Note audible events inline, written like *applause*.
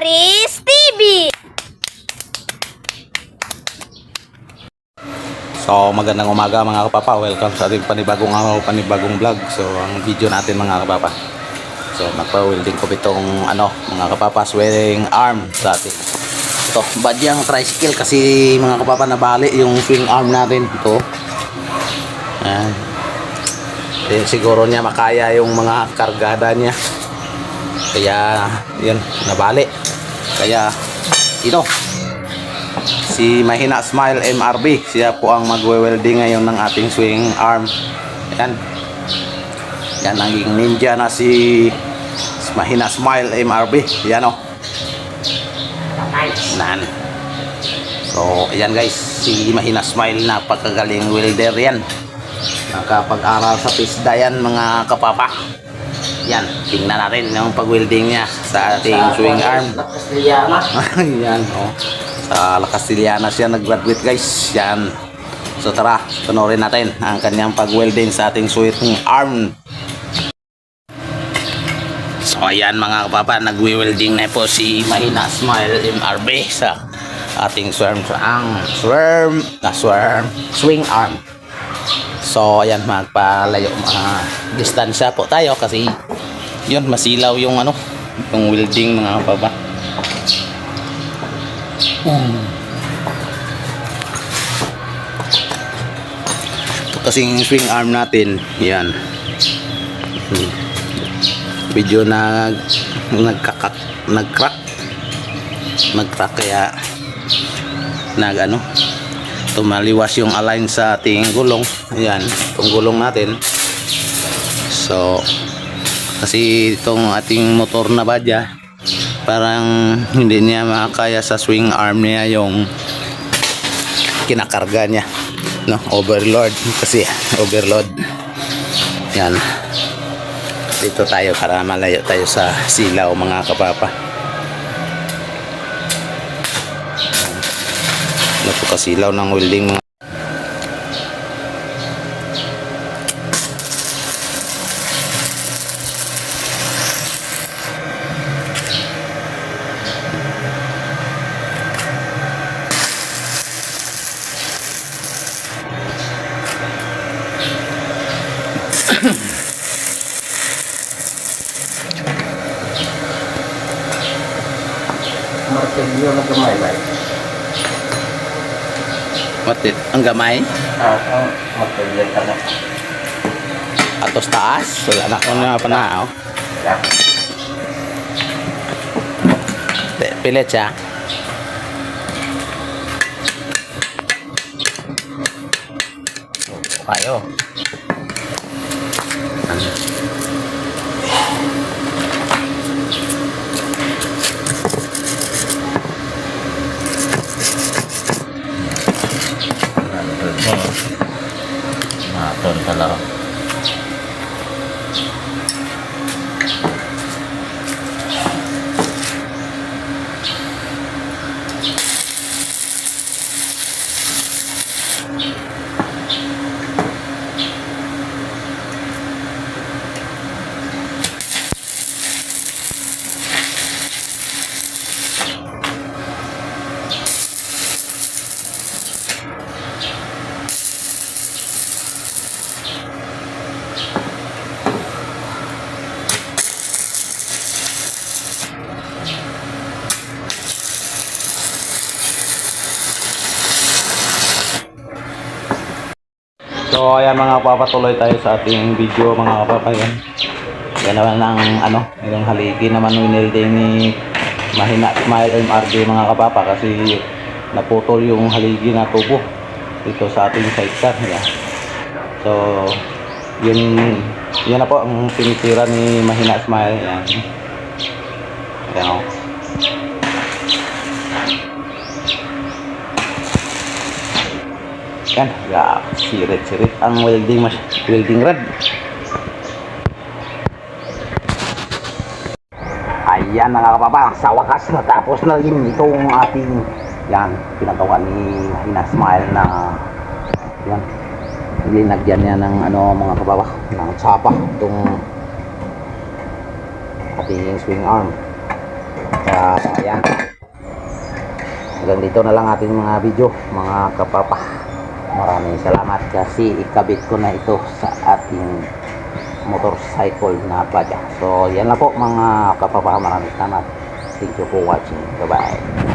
Aris TV. So magandang umaga mga kapapa. Welcome sa ating panibagong araw, panibagong vlog. So ang video natin mga kapapa. So magpa-welding ko itong ano mga kapapa swearing arm sa ating ito, badyang tricycle kasi mga kapapa nabali yung swing arm natin ito. Ayan. Eh, siguro niya makaya yung mga kargada niya. Kaya yun, nabali. Kaya ito, si Mahina Smile MRB. Siya po ang magwe-welding ngayon ng ating swing arm. Yan. Yan ang ninja na si Mahina Smile MRB. Yan o. Nan. So, ayan guys. Si Mahina Smile na pagkagaling welder yan. Nakapag-aral sa PISDA yan mga kapapa. Yan. Tingnan natin yung pag-welding niya sa ating swing arm. *laughs* yan, oh. Sa La Castellana siya nag-graduate guys. Yan. So tara, tunurin natin ang kanyang pag-welding sa ating swing arm. So ayan mga kapapa, nag-welding na po si Mahina Smile MRB sa ating swarm ang swarm, na swarm, swing arm. So ayan magpalayo mga distansya po tayo kasi yun masilaw yung ano, yung welding mga kapapa. Ito kasing swing arm natin, yan. Video na nagkakak, nagcrack. Nagcrack kaya nag ano, tumaliwas yung align sa ating gulong. Ayan, itong gulong natin. So, kasi itong ating motor na badya, parang hindi niya makakaya sa swing arm niya yung kinakarga niya. No overload. Kasi overload. Yan dito tayo para malayo tayo sa silaw mga kapapa napakasilaw ng welding mga martilyo na ba? Matit, ang gamay? Ang martilyo ka na. atos taas? Wala na kung na panao. Pilit siya. Ayo Maton So ayan mga papatuloy tayo sa ating video mga kapapayan. Yan naman ang ano, yung haligi naman welding ni Mahina Smile MRD mga kapapa kasi naputol yung haligi na tubo dito sa ating sidecar. Yan. So yun yan na po ang tinitira ni Mahina Smile. Yan. Yan o. Yan, ya, sirit-sirit ang welding mas welding rod. Ayan mga kapapa, sa wakas natapos na rin itong ating yan, pinagawa ni Hina Smile na yan, linagyan niya ng ano mga kapapa, ng tsapa itong ating swing arm. Kaya ayan. Hanggang dito na lang ating mga video, mga kapapa. Maraming salamat kasi ikabit ko na ito sa ating motorcycle na plaja. So, yan lang po mga kapapa. Maraming salamat. Thank you for watching. Bye-bye.